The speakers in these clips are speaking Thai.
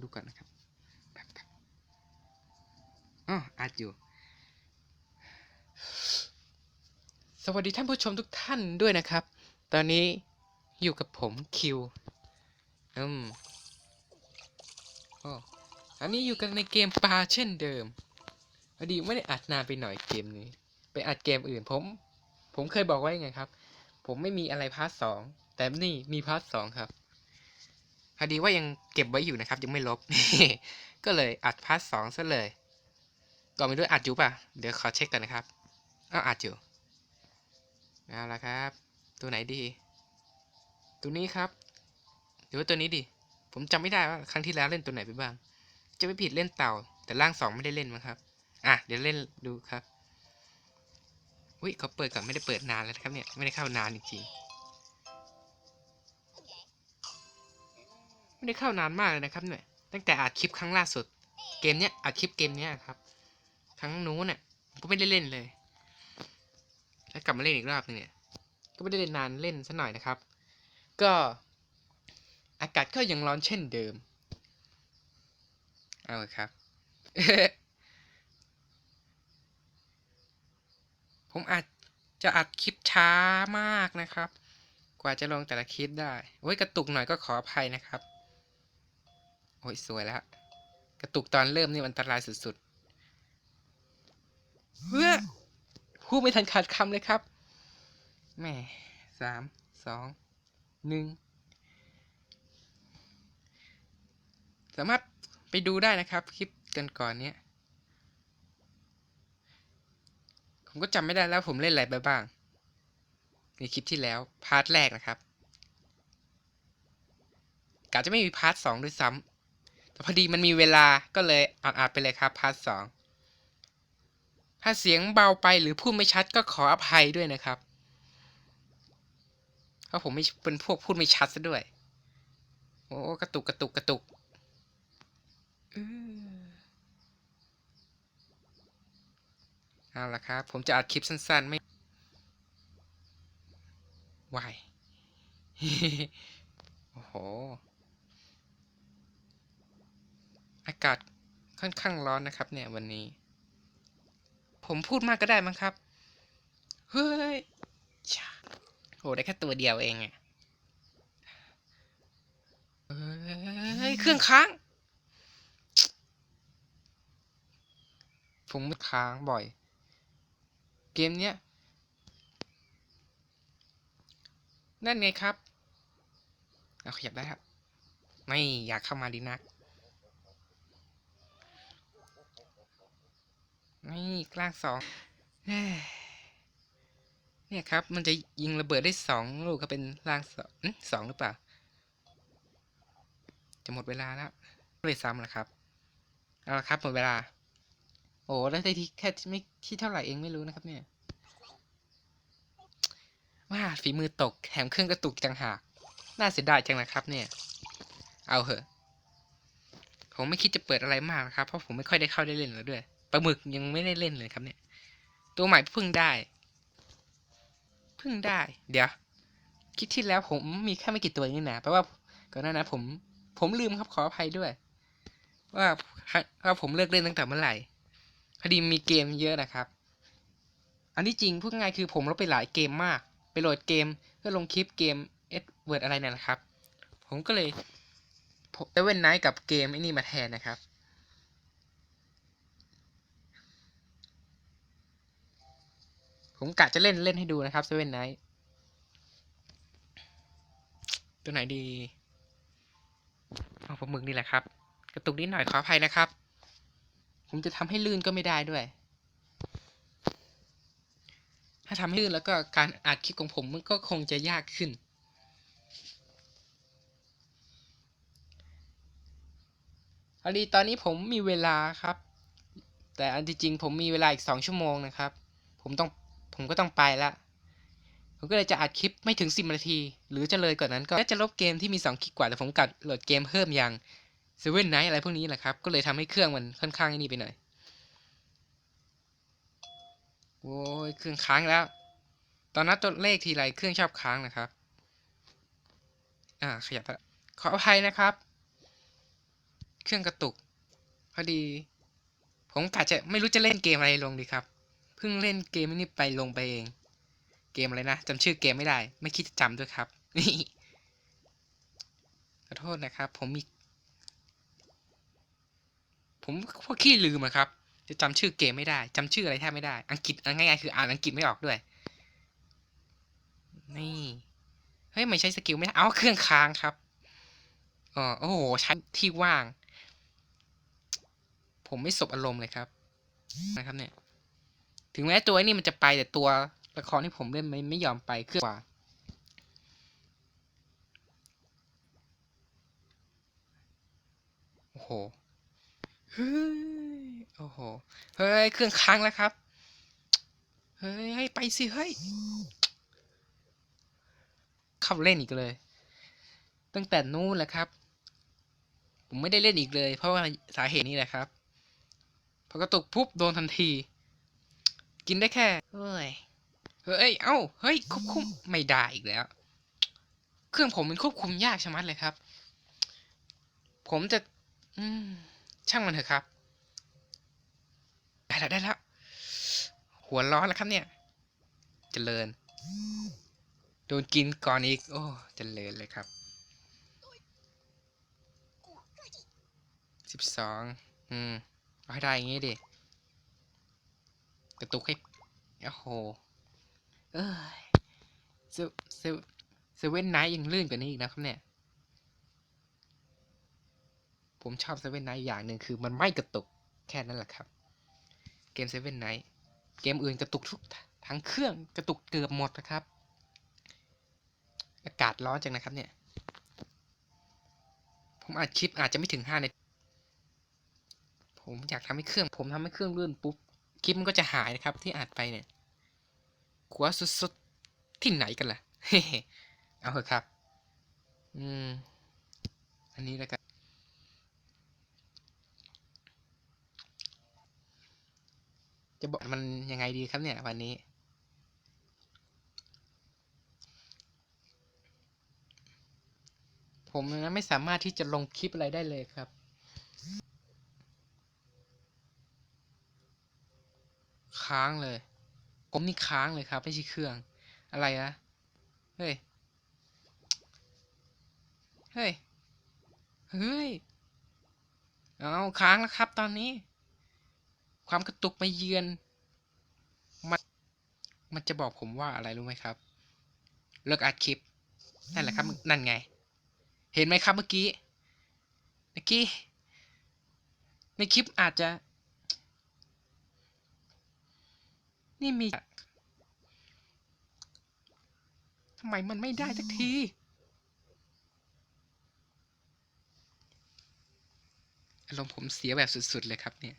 ดูก่อนนะครับแบบอ๋ออัดอยู่ สวัสดีท่านผู้ชมทุกท่านด้วยนะครับ ตอนนี้อยู่กับผมคิว อืมโอ้อันนี้อยู่กันในเกมปลาเช่นเดิมอดีไม่ได้อัดนานไปหน่อยเกมนี้ ไปอัดเกมอื่นผม ผมเคยบอกไว้ไงครับ ผมไม่มีอะไรพาร์ทสองแต่นี่มีพาร์ทสองครับ พอดีว่ายังเก็บไว้อยู่นะครับ ยังไม่ลบ ก็เลยอัดพาร์ทสองซะเลยก่อนไปด้วยอัดอยู่ป่ะ เดี๋ยวขอเช็คกันนะครับอ้าวอัดอยู่เอาละครับ ตัวไหนดี ตัวนี้ครับหรือว่าตัวนี้ดิผมจำไม่ได้ว่าครั้งที่แล้วเล่นตัวไหนไปบ้าง จะไม่ผิดเล่นเต่า แต่ร่างสองไม่ได้เล่นมั้งครับ อะเดี๋ยวเล่นดูครับ อุ้ยเขาเปิดก่อนไม่ได้เปิดนานแล้วครับเนี่ย ไม่ได้เข้านานจริงๆ ไม่ได้เข้านานมากเลยนะครับเนี่ย ตั้งแต่อัดคลิปครั้งล่าสุด เกมเนี้ยอัดคลิปเกมเนี้ยครับ ครั้งนู้นเนี่ยก็ไม่ได้เล่นเลย แล้วกลับมาเล่นอีกรอบนึงเนี่ย ก็ไม่ได้เล่นนานเล่นสัหน่อยนะครับ ก็อากาศก็ยังร้อนเช่นเดิม เอาเลยครับ ผมอาจจะอัดคลิปช้ามากนะครับ กว่าจะลงแต่ละคลิปได้ โอ้ยกระตุกหน่อยก็ขออภัยนะครับ โอ้ยสวยแล้ว กระตุกตอนเริ่มนี่มันอันตรายสุดๆเฮ้ยพูดไม่ทันขาดคำเลยครับแม่สามสองหนึ่งสามารถไปดูได้นะครับ คลิปกันก่อนเนี้ยผมก็จำไม่ได้แล้วผมเล่นอะไรไปบ้าง ในคลิปที่แล้ว พาร์ทแรกนะครับกะจะไม่มีพาร์ทสองด้วยซ้ำ แต่พอดีมันมีเวลาก็เลยอัดๆไปเลยครับพาร์ทสองถ้าเสียงเบาไปหรือพูดไม่ชัดก็ขออภัยด้วยนะครับเพราะผมไม่เป็นพวกพูดไม่ชัดซะด้วย โอ้กระตุกกระตุกกระตุกเอาละครับ ผมจะอัดคลิปสั้นๆ ไม่วายโอ้โห อากาศค่อนข้างร้อนนะครับเนี่ยวันนี้ ผมพูดมากก็ได้มั้งครับ เฮ้ยชโหได้แค่ตัวเดียวเองอะเฮ้ยเครื่องค้าง ผมค้างบ่อย เกมเนี้ย นั่นไงครับเอาขยับได้ครับ ไม่อยากเข้ามาดีนัก นี่กล้างสองเนี่ยครับ มันจะยิงระเบิดได้สองลูกก็เป็นล่างสองสองหรือเปล่า จะหมดเวลาแล้วเลยซ้ำแล้วครับ เอาละครับหมดเวลา โอ้ได้ที่แค่ไม่ที่เท่าไหร่เองไม่รู้นะครับ เนี่ยว่าฝีมือตกแถมเครื่องกระตุกจังหาก น่าเสียดายจังนะครับ เนี่ย เอาเหอะ ผมไม่คิดจะเปิดอะไรมากนะครับ เพราะผมไม่ค่อยได้เข้าได้เล่นแล้วด้วย ปลาหมึกยังไม่ได้เล่นเลยครับเนี่ย ตัวใหม่เพิ่งได้เพิ่งได้ เดี๋ยว คิดที่แล้วผมมีแค่ไม่กี่ตัวนี่นะแปลว่าก่อนหน้านั้นผมผมลืมครับขออภัยด้วย ว่าว่าผมเลิกเล่นตั้งแต่เมื่อไหร่พอดีมีเกมเยอะนะครับ อันที่จริงพูดง่ายคือผมลบไปหลายเกมมาก ไปโหลดเกมเพื่อลงคลิปเกมเอ็ดเวิร์ดอะไรเนี่ยนะครับ ผมก็เลยเอเวนไนท์กับเกมไอ้นี่มาแทนนะครับ ผมกะจะเล่นเล่นให้ดูนะครับเซเว่นไนท์ตัวไหนดีเอาปลาหมึกนี่แหละครับ กระตุกนิดหน่อยขออภัยนะครับ ผมจะทำให้ลื่นก็ไม่ได้ด้วย ถ้าทำให้ลื่นแล้วก็การอัดคลิปของผมมันก็คงจะยากขึ้นพอดีตอนนี้ผมมีเวลาครับ แต่อันที่จริงผมมีเวลาอีกสองชั่วโมงนะครับ ผมต้อง ผมก็ต้องไปละผมก็เลยจะอัดคลิปไม่ถึงสิบนาที หรือจะเลยกว่านนั้นก็จะลบเกมที่มีสองคลิปกว่าแต่ผมกัดโหลดเกมเพิ่มอย่างเซเว่นไนท์อะไรพวกนี้แหละครับ ก็เลยทำให้เครื่องมันค่อนข้างไอ้นี่ไปหน่อย โอ้ยเครื่องค้างแล้ว ตอนนับตัวเลขทีไรเครื่องชอบค้างนะครับ อ่าขยับละขออภัยนะครับ เครื่องกระตุก พอดี ผมกะจะไม่รู้จะเล่นเกมอะไรลงดีครับ เพิ่งเล่นเกมนี้ไปลงไปเอง เกมอะไรนะจำชื่อเกมไม่ได้ ไม่คิดจะจำด้วยครับขอโทษนะครับ ผมมี ผมพวกขี้ลืมอะครับ จะจำชื่อเกมไม่ได้จำชื่ออะไรแทบไม่ได้ อังกฤษง่ายๆคืออ่านอังกฤษไม่ออกด้วย นี่เฮ้ยไม่ใช้สกิลไม่ได้เอาเครื่องค้างครับอ๋อโอ้โหใช้ที่ว่าง ผมไม่สบอารมณ์เลยครับ นะครับเนี่ย ถึงแม้ตัวนี้มันจะไปแต่ตัวละครที่ผมเล่นไม่ไม่ยอมไปเครื่องกว่า โอ้โห เฮ้ย โอ้โห เฮ้ย เครื่องค้างแล้วครับ เฮ้ย ไปสิ เฮ้ย เข้าเล่นอีกเลย ตั้งแต่นู้นแหละครับ ผมไม่ได้เล่นอีกเลย เพราะว่าสาเหตุนี้แหละครับ พอกระตุกปุ๊บโดนทันที กินได้แค่ เฮ้ย เฮ้ย เอ้า เฮ้ย ควบคุมไม่ได้อีกแล้ว เครื่องผมมันควบคุมยากชะมัดเลยครับ ผมจะ อืม ช่างมันเถอะครับ ได้แล้วได้แล้ว หัวร้อนแล้วครับเนี่ยเจริญ โดนกินก่อนอีก โอ้เจริญเลยครับ สิบสอง อืม เอาให้ได้อย่างงี้ดิ กระตุกให้โอ้โหเอ้ยเซเวเซเวเซเว่นไนท์ยังลื่นกว่านี้อีกนะครับเนี่ย ผมชอบเซเว่นไนท์อย่างหนึ่งคือมันไม่กระตุกแค่นั้นแหละครับ เกมเซเว่นไนท์เกมอื่นกระตุกทุกทั้งเครื่องกระตุกเกือบหมดนะครับ อากาศร้อนจังนะครับเนี่ย ผมอัดคลิปอาจจะไม่ถึงห้านาทีผมอยากทำให้เครื่อง ผมทำให้เครื่องลื่นปุ๊บ คลิปมันก็จะหายนะครับ ที่อัดไปเนี่ยกลัวสุดๆที่ไหนกันล่ะเอาเถอะครับ อืม อันนี้แล้วกันจะบอกมันยังไงดีครับเนี่ยวันนี้ ผมนะไม่สามารถที่จะลงคลิปอะไรได้เลยครับ ค้างเลย ผมนี่ค้างเลยครับ ไม่ใช่เครื่อง อะไรนะเฮ้ย เฮ้ย เฮ้ย เอาค้างแล้วครับตอนนี้ ความกระตุกมาเยือน มันมันจะบอกผมว่าอะไรรู้ไหมครับ เลิกอัดคลิป นั่นแหละครับ นั่นไง เห็นไหมครับเมื่อกี้ เมื่อกี้ ในคลิปอาจจะ นี่มีทำไมมันไม่ได้สักที อารมณ์ผมเสียแบบสุด ๆ เลยครับเนี่ย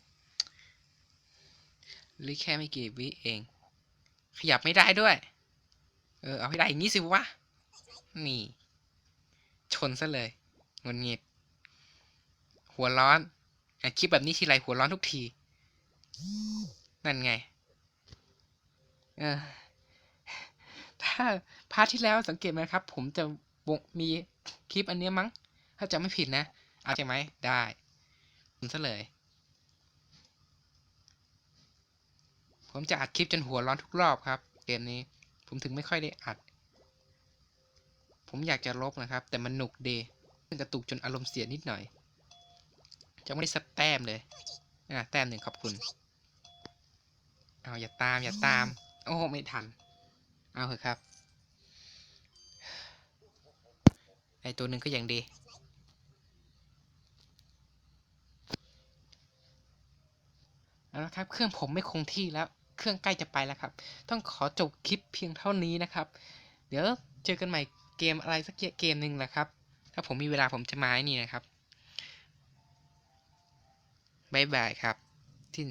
หรือแค่ไม่กี่วิเอง ขยับไม่ได้ด้วย เออ เอาให้ได้อย่างนี้สิวะ นี่ ชนซะเลยงนงิด หัวร้อนอคลิปแบบนี้ทีไรหัวร้อนทุกที นั่นไง เออ ถ้าพาร์ทที่แล้วสังเกตไหมครับ ผมจะมีคลิปอันนี้มั้ง ถ้าจำไม่ผิดนะ เอาใช่ไหมได้ผมซะเลย ผมจะอัดคลิปจนหัวร้อนทุกรอบครับ เกมนี้ ผมถึงไม่ค่อยได้อัด ผมอยากจะลบนะครับ แต่มันหนุกดีกระตุกจนอารมณ์เสียนิดหน่อย จะไม่ได้สักแต้มเลยอะแต้มหนึ่งขอบคุณ เอาอย่าตามอย่าตาม โอ้ไม่ทัน เอาเถอะครับ ไอตัวหนึ่งก็ยังดี เอาละครับ เครื่องผมไม่คงที่แล้ว เครื่องใกล้จะไปแล้วครับ ต้องขอจบคลิปเพียงเท่านี้นะครับ เดี๋ยวเจอกันใหม่เกมอะไรสักเกมหนึ่งแหละครับ ถ้าผมมีเวลาผมจะมาไอ้นี่นะครับบายบายครับทิน